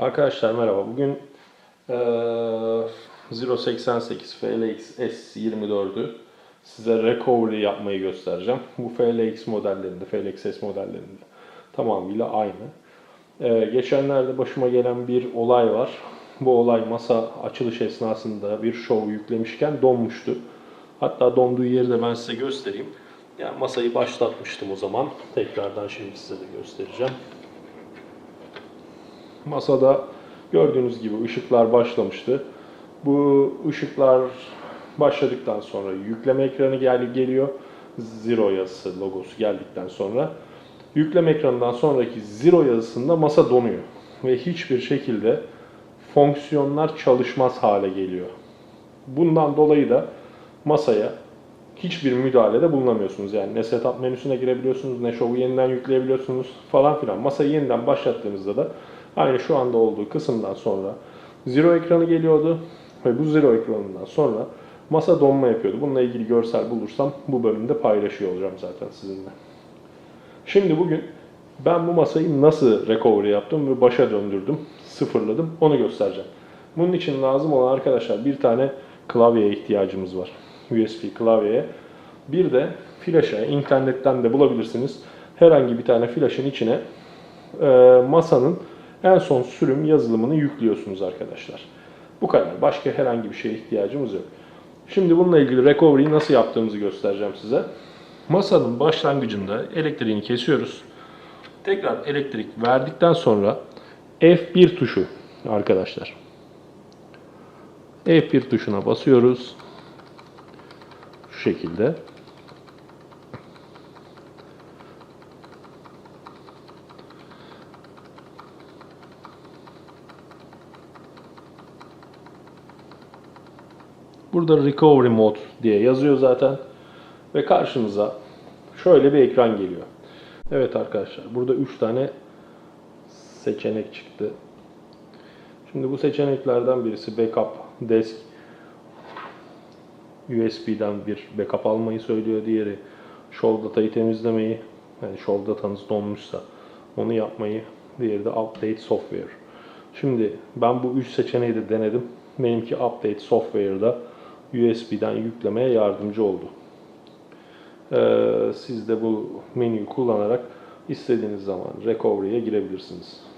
Arkadaşlar merhaba. Bugün eee 088 FLX S24'ü size recovery yapmayı göstereceğim. Bu FLX modellerinde, FLX S modellerinde tamamıyla aynı. Eee, geçenlerde başıma gelen bir olay var. Bu olay masa açılış esnasında bir show yüklemişken donmuştu. Hatta donduğu yeri de ben size göstereyim. Yani masayı başlatmıştım o zaman. Tekrardan şimdi size de göstereceğim. Masada gördüğünüz gibi ışıklar başlamıştı. Bu ışıklar başladıktan sonra yükleme ekranı gel geliyor. Zero yazısı logosu geldikten sonra yükleme ekranından sonraki zero yazısında masa donuyor ve hiçbir şekilde fonksiyonlar çalışmaz hale geliyor. Bundan dolayı da masaya hiçbir müdahalede bulunamıyorsunuz. Yani ne setup menüsüne girebiliyorsunuz, ne show'u yeniden yükleyebiliyorsunuz falan filan. Masayı yeniden başlattığınızda da aynı şu anda olduğu kısımdan sonra zero ekranı geliyordu ve bu zero ekranından sonra masa donma yapıyordu. Bununla ilgili görsel bulursam bu bölümde paylaşıyor olacağım zaten sizinle. Şimdi bugün ben bu masayı nasıl recovery yaptım ve başa döndürdüm, sıfırladım onu göstereceğim. Bunun için lazım olan arkadaşlar bir tane klavyeye ihtiyacımız var. USB klavyeye. Bir de flaşa, internetten de bulabilirsiniz. Herhangi bir tane flaşın içine e, masanın en son sürüm yazılımını yüklüyorsunuz arkadaşlar. Bu kadar. Başka herhangi bir şeye ihtiyacımız yok. Şimdi bununla ilgili recovery'yi nasıl yaptığımızı göstereceğim size. Masanın başlangıcında elektriğini kesiyoruz. Tekrar elektrik verdikten sonra F1 tuşu arkadaşlar. F1 tuşuna basıyoruz. Şu şekilde. Burada recovery mode diye yazıyor zaten. Ve karşınıza şöyle bir ekran geliyor. Evet arkadaşlar burada 3 tane seçenek çıktı. Şimdi bu seçeneklerden birisi backup disk USB'den bir backup almayı söylüyor. Diğeri show datayı temizlemeyi yani show datanız donmuşsa onu yapmayı. Diğeri de update software. Şimdi ben bu üç seçeneği de denedim. Benimki update software'da USB'den yüklemeye yardımcı oldu. Ee, siz de bu menüyü kullanarak istediğiniz zaman recovery'ye girebilirsiniz.